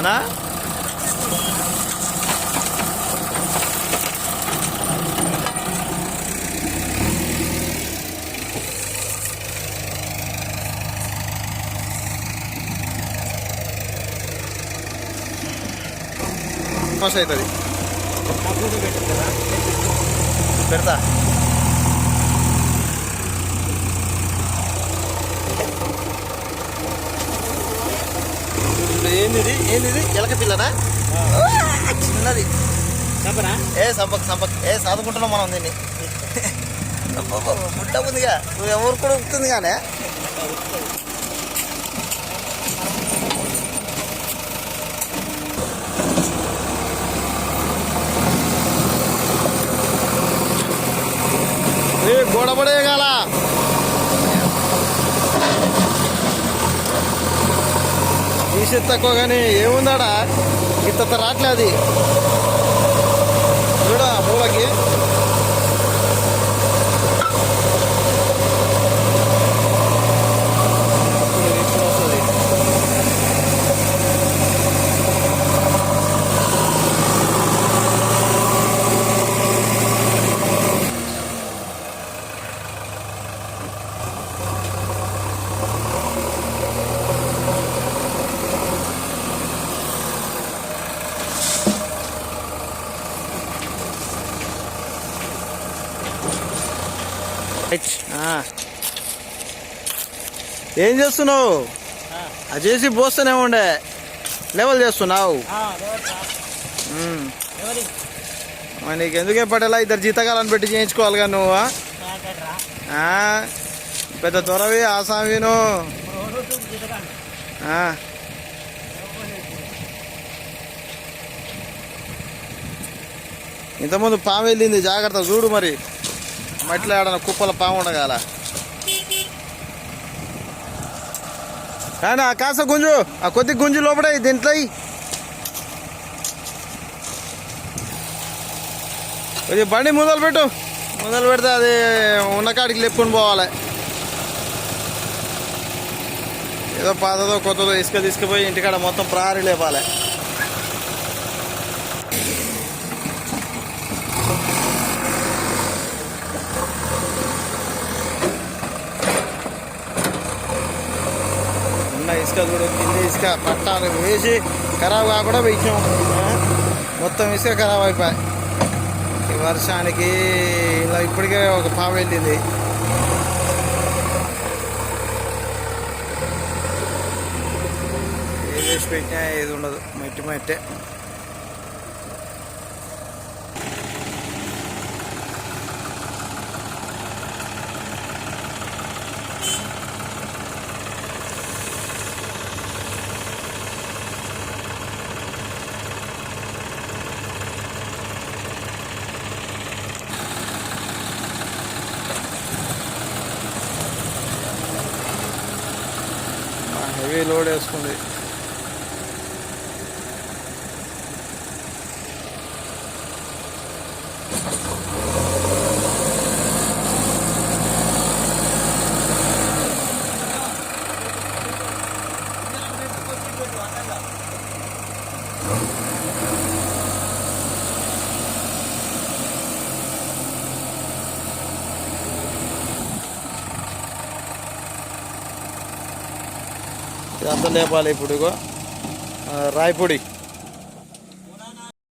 అనా మస్తు అవుతుంది. పెడతా. ఏంది ఏంది ఎలక పిల్లనా? ఆ, చిన్నది. ఏ సంపక్ సంపక్ ఏ చదువుకుంటున్నాం మనం దీన్ని? బుడ్డ ఉందిగా. నువ్వు ఎవరు కూడా ఉంటుంది కానీ ఏ గోడబడేయగాల తీసి తక్కువ కానీ ఏముందాడా? ఇంత రావట్లేదు అది చూడ మూలకి ఇప్పుడు ఇప్పుడు వస్తుంది హెచ్. ఆ. ఏం చేస్తున్నావు? అది చేసి పోస్తూనే ఉండే. లెవెల్ చేస్తున్నావు. నీకు ఎందుకే పడేలా ఇద్దరు జీతకాలను పెట్టి చేయించుకోవాలిగా నువ్వు ఆ? ఆ? పెద్ద త్వరవి ఆసామిను. ఇంతకుముందు పాము వెళ్ళింది జాగ్రత్త చూడు మరి. మట్టిలో ఆడన కుప్పల పాము ఉండగాల. కానీ ఆ కాస గుంజు. ఆ కొద్ది గుంజు లోపడే దీంట్లో. కొద్ది బండి మొదలు పెట్టు. మొదలు పెడితే అది ఉన్న కాడికి లేపుకొని పోవాలి. ఏదో పాతదో కొత్తదో ఇసుక తీసుకుపోయి ఇంటికాడ మొత్తం ప్రహారీ లేపాలి ఉన్న ఇసుక చూడు కింద ఇసుక పట్టాలు వేసి ఖరాబ్ కాకుండా వేసాం మొత్తం ఇసుక ఖరాబ్ అయిపోయి. ఈ వర్షానికి ఇలా ఇప్పటికే ఒక పాము వెళ్ళింది. ఏది వేసి పెట్టినా ఏది ఉండదు. మట్టి మట్టే. హెవీ లోడ్ వేసుకుంది. Thank ఇదంతా లేపాలి ఇప్పుడు ఇగో